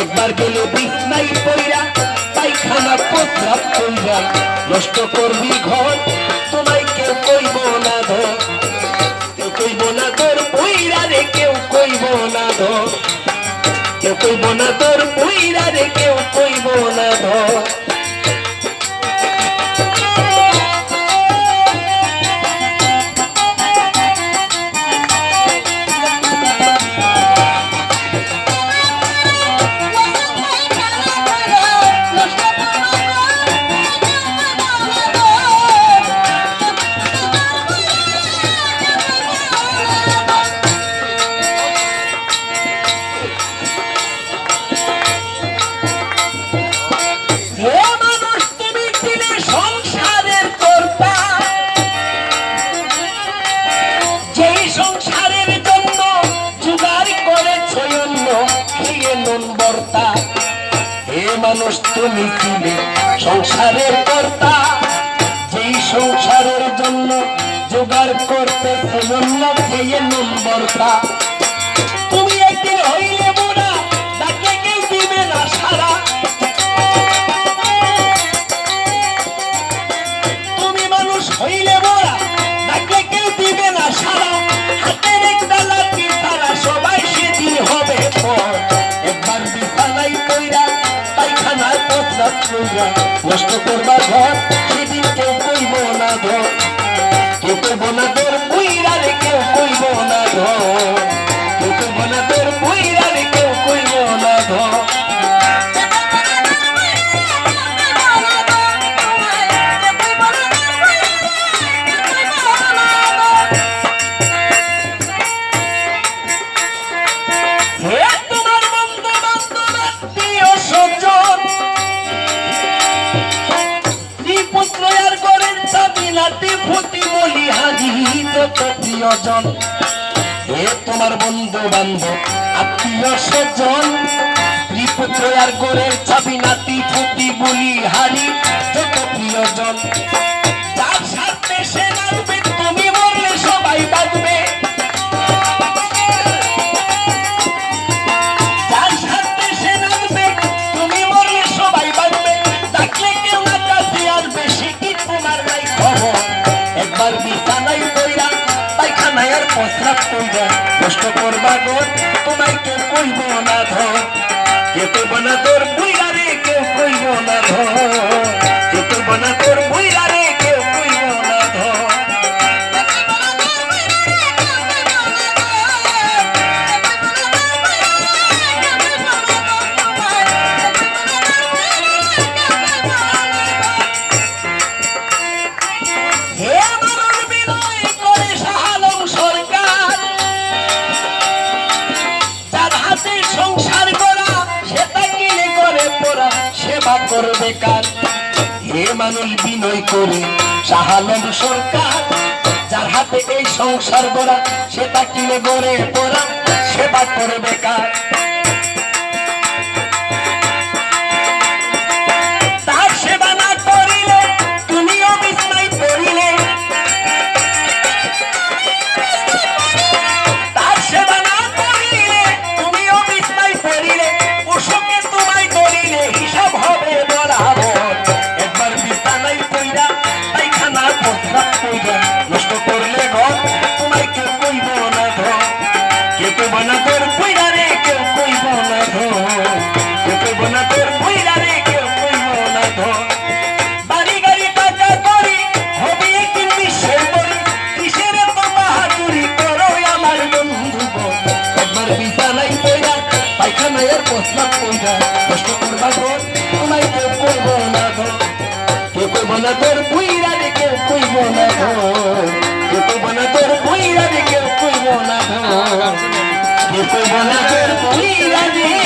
একবার গেলে বিছনাই পইরা পায়খানা প্রস্রাব কইরা নষ্ট করবি ঘর, তোমায় কেউ কইব না ধর। কেউ কইব না তোর পইরা রে কেউ কইব না ধর। কেউ কইব না তোর পইরা রে কেউ কইব না ধর। নুন বর্তা হে মানুষ, তুমি ছিলে সংসারের কর্তা। যেই সংসারের জন্য জোগাড় করতে সেজন্য খেয়ে নুন বর্তা তুমি একদিন হইলে নষ্ট করবার ঘর। প্রিয়জন, এ তোমার বন্ধু বান্ধব আত্মীয় স্বজন। পুত্র আর গোরের চাবি, নাতি ফুটি বলি হারি যত প্রিয়জন। তার সাথে সে নাচবে আর প্রস্রাব কষ্ট করবা গো, তোমায় কেউ কইব না ধর। কেউ কইব না তোর বুইরা রে, কেউ কইব কার হে মানুষ বিনয় করে শাহালম সরকার, যার হাতে এই সংসার গড়া, সেটা কিনে গড়ে পড়া, সেবা করে কার? তার প্রশ্ন করব, প্রশ্ন করবা তোর তোমায় কেউ করব না ধর কেউ করব না তোর বুইরা রে কেউ করব না ধর কেউ করব না তোর বুইরা রে কেউ করব না ধর কেউ করব না তোর বুইরা রে